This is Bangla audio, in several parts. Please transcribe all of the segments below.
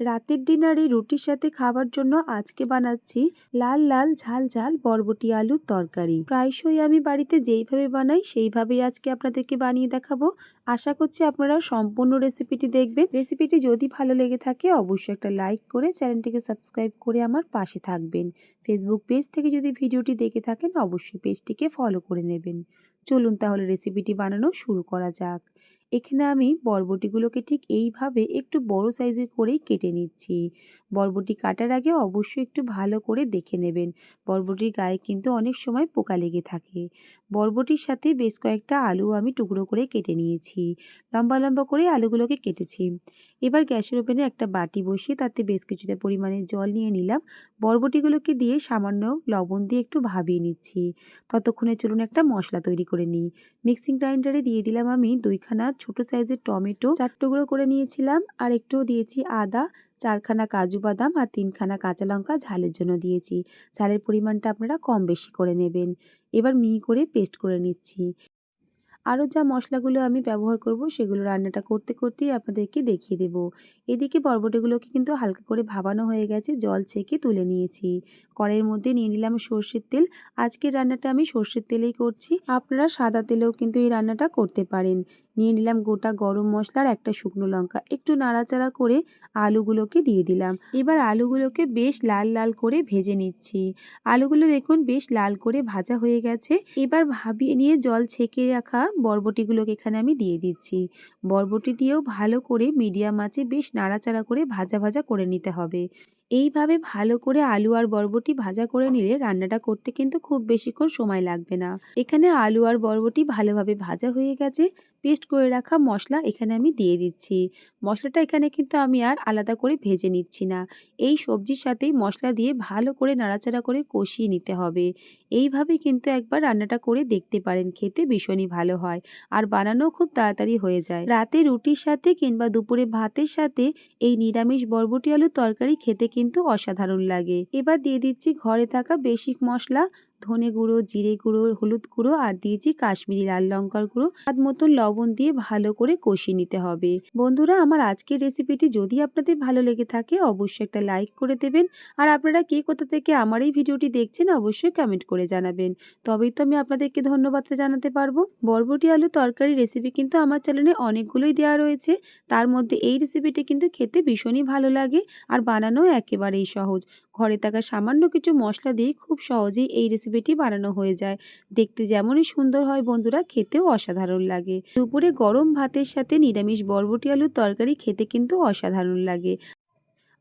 রাতের ডিনারে রুটির সাথে খাবার জন্য আজকে বানাচ্ছি লাল লাল ঝাল ঝাল বরবটি আলুর তরকারি। প্রায়শই আমি বাড়িতে যেইভাবে বানাই, সেইভাবেই আজকে আপনাদেরকে বানিয়ে দেখাবো। আশা করছি আপনারা সম্পূর্ণ রেসিপিটি দেখবেন। রেসিপিটি যদি ভালো লেগে থাকে, অবশ্যই একটা লাইক করে চ্যানেলটিকে সাবস্ক্রাইব করে আমার পাশে থাকবেন। ফেসবুক পেজ থেকে যদি ভিডিওটি দেখে থাকেন, অবশ্যই পেজটিকে ফলো করে নেবেন। চলুন তাহলে রেসিপিটি বানানো শুরু করা যাক। এখানে আমি বরবটিগুলোকে ঠিক এইভাবে একটু বড় সাইজের করেই কেটে নিচ্ছি। বরবটি কাটার আগে অবশ্যই একটু ভালো করে দেখে নেবেন। বরবটির গায়ে কিন্তু অনেক সময় পোকা লেগে থাকে। বরবটির সাথে বেশ কয়েকটা আলু আমি টুকরো করে কেটে নিয়েছি। লম্বা লম্বা করে আলুগুলোকে কেটেছি। এবার গ্যাসের ওভেনে একটা বাটি বসিয়ে তাতে বেশ কিছুটা পরিমাণে জল নিয়ে নিলাম। বরবটিগুলোকে দিয়ে সামান্য লবণ দিয়ে একটু ভাবিয়ে নিচ্ছি। ততক্ষণে চলুন একটা মশলা তৈরি করে নিই। মিক্সিং গ্রাইন্ডারে দিয়ে দিলাম আমি দুইখানা ছোট সাইজের টমেটো। চার টুকরো করে নিয়েছিলাম আর একটু দিয়েছি আদা। চারখানা কাজু বাদাম আর তিনখানা কাঁচা লঙ্কা ঝালের জন্য দিয়েছি। ঝালের পরিমাণটা আপনারা কম বেশি করে নেবেন। এবার মিহি করে পেস্ট করে নিচ্ছি। আরও যা মশলাগুলো আমি ব্যবহার করব সেগুলো রান্নাটা করতে করতেই আপনাদেরকে দেখিয়ে দেব। এদিকে বরবটিগুলোকে কিন্তু হালকা করে ভাবানো হয়ে গেছে, জল ছেঁকে তুলে নিয়েছি। কড়াইয়ের মধ্যে নিয়ে নিলাম সর্ষের তেল। আজকের রান্নাটা আমি সর্ষের তেলেই করছি। আপনারা সাদা তেলেও কিন্তু এই রান্নাটা করতে পারেন। নিয়ে নিলাম গোটা গরম মশলার একটা শুকনো লঙ্কা। একটু নাড়াচাড়া করে আলুগুলোকে দিয়ে দিলাম। এবার আলুগুলোকে বেশ লাল লাল করে ভেজে নিচ্ছি। আলুগুলো দেখুন বেশ লাল করে ভাজা হয়ে গেছে। এবার ভাবিয়ে নিয়ে জল ছেঁকে রাখা বরবটিগুলোকে এখানে আমি দিয়ে দিচ্ছি। বরবটি দিয়েও ভালো করে মিডিয়াম আঁচে বেশ নাড়াচাড়া করে ভাজা ভাজা করে নিতে হবে। এইভাবে ভালো করে আলু আর বরবটি ভাজা করে নিলে রান্নাটা করতে কিন্তু খুব বেশিক্ষণ সময় লাগবে না। এখানে আলু আর বরবটি ভালোভাবে ভাজা হয়ে গেছে। পেস্ট করে রাখা মশলা এখানে আমি দিয়ে দিচ্ছি। মশলাটা এখানে কিন্তু আমি আর আলাদা করে ভেজে নিচ্ছি না। এই সবজির সাথেই মশলা দিয়ে ভালো করে নাড়াচাড়া করে কষিয়ে নিতে হবে। এইভাবে কিন্তু একবার রান্নাটা করে দেখতে পারেন, খেতে ভীষণই ভালো হয় আর বানানো খুব তাড়াতাড়ি হয়ে যায়। রাতে রুটির সাথে কিংবা দুপুরে ভাতের সাথে এই নিরামিষ বরবটি আলুর তরকারি খেতে কিন্তু অসাধারণ লাগে। এবার দিয়ে দিচ্ছি ঘরে থাকা বেসিক মশলা ধনে গুঁড়ো, জিরে গুঁড়ো, হলুদ গুঁড়ো আর দিয়েছি কাশ্মীরি লাল লঙ্কার গুঁড়ো। স্বাদ মতন লবণ দিয়ে ভালো করে কষিয়ে নিতে হবে। বন্ধুরা, আমার আজকের রেসিপিটি যদি আপনাদের ভালো লেগে থাকে, অবশ্যই একটা লাইক করে দেবেন। আর আপনারা কে কোথা থেকে আমার এই ভিডিওটি দেখছেন, অবশ্যই কমেন্ট করে জানাবেন। তবেই তো আমি আপনাদেরকে ধন্যবাদটা জানাতে পারব। বরবটি আলু তরকারি রেসিপি কিন্তু আমার চ্যানেলে অনেকগুলোই দেওয়া রয়েছে। তার মধ্যে এই রেসিপিটি কিন্তু খেতে ভীষণই ভালো লাগে আর বানানো একেবারেই সহজ। ঘরে থাকা সামান্য কিছু মশলা দিয়ে খুব সহজেই এই রেসিপিটি বানানো হয়ে যায়। দেখতে যেমনই সুন্দর হয় বন্ধুরা, খেতেও অসাধারণ লাগে। দুপুরে গরম ভাতের সাথে নিরামিষ বরবটি আলুর তরকারি খেতে কিন্তু অসাধারণ লাগে।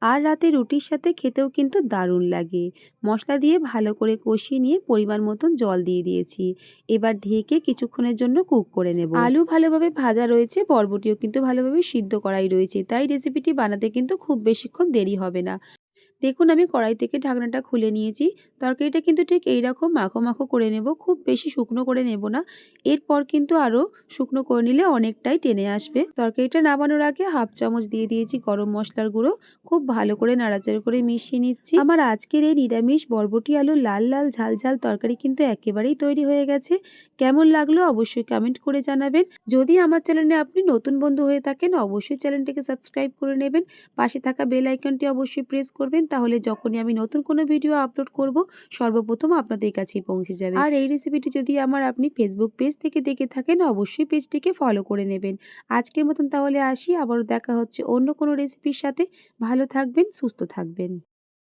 আর রাতে রুটির সাথে খেতেও কিন্তু দারুণ লাগে। মশলা দিয়ে ভালো করে কষিয়ে নিয়ে পরিমাণ মতন জল দিয়ে দিয়েছি। এবার ঢেকে কিছুক্ষণের জন্য কুক করে নেব। আলু ভালোভাবে ভাজা রয়েছে, বরবটিও কিন্তু ভালোভাবে সিদ্ধ করাই রয়েছে। তাই রেসিপিটি বানাতে কিন্তু খুব বেশিক্ষণ দেরি হবে না। দেখুন, আমি কড়াই থেকে ঢাকনাটা খুলে নিয়েছি। তরকারিটা কিন্তু ঠিক এইরকম মাখো মাখো করে নেব, খুব বেশি শুকনো করে নেব না। এরপর কিন্তু আরও শুকনো করে নিলে অনেকটাই টেনে আসবে। তরকারিটা নামানোর আগে হাফ চামচ দিয়ে দিয়েছি গরম মশলার গুঁড়ো। খুব ভালো করে নাড়াচাড়া করে মিশিয়ে নিচ্ছি। আমার আজকের এই নিরামিষ বরবটি আলু লাল লাল ঝাল ঝাল তরকারি কিন্তু একেবারেই তৈরি হয়ে গেছে। কেমন লাগল অবশ্যই কমেন্ট করে জানাবেন। যদি আমার চ্যানেলে আপনি নতুন বন্ধু হয়ে থাকেন, অবশ্যই চ্যানেলটিকে সাবস্ক্রাইব করে নেবেন। পাশে থাকা বেল আইকনটি অবশ্যই প্রেস করবেন। তাহলে যখনই আমি নতুন কোনো ভিডিও আপলোড করব, সর্বপ্রথম আপনাদের কাছেই পৌঁছে যাবে। আর এই রেসিপিটি যদি আমার আপনি ফেসবুক পেজ থেকে দেখে থাকেন, অবশ্যই পেজটিকে ফলো করে নেবেন। আজকের মতন তাহলে আসি, আবারও দেখা হচ্ছে অন্য কোনো রেসিপির সাথে। ভালো থাকবেন, সুস্থ থাকবেন।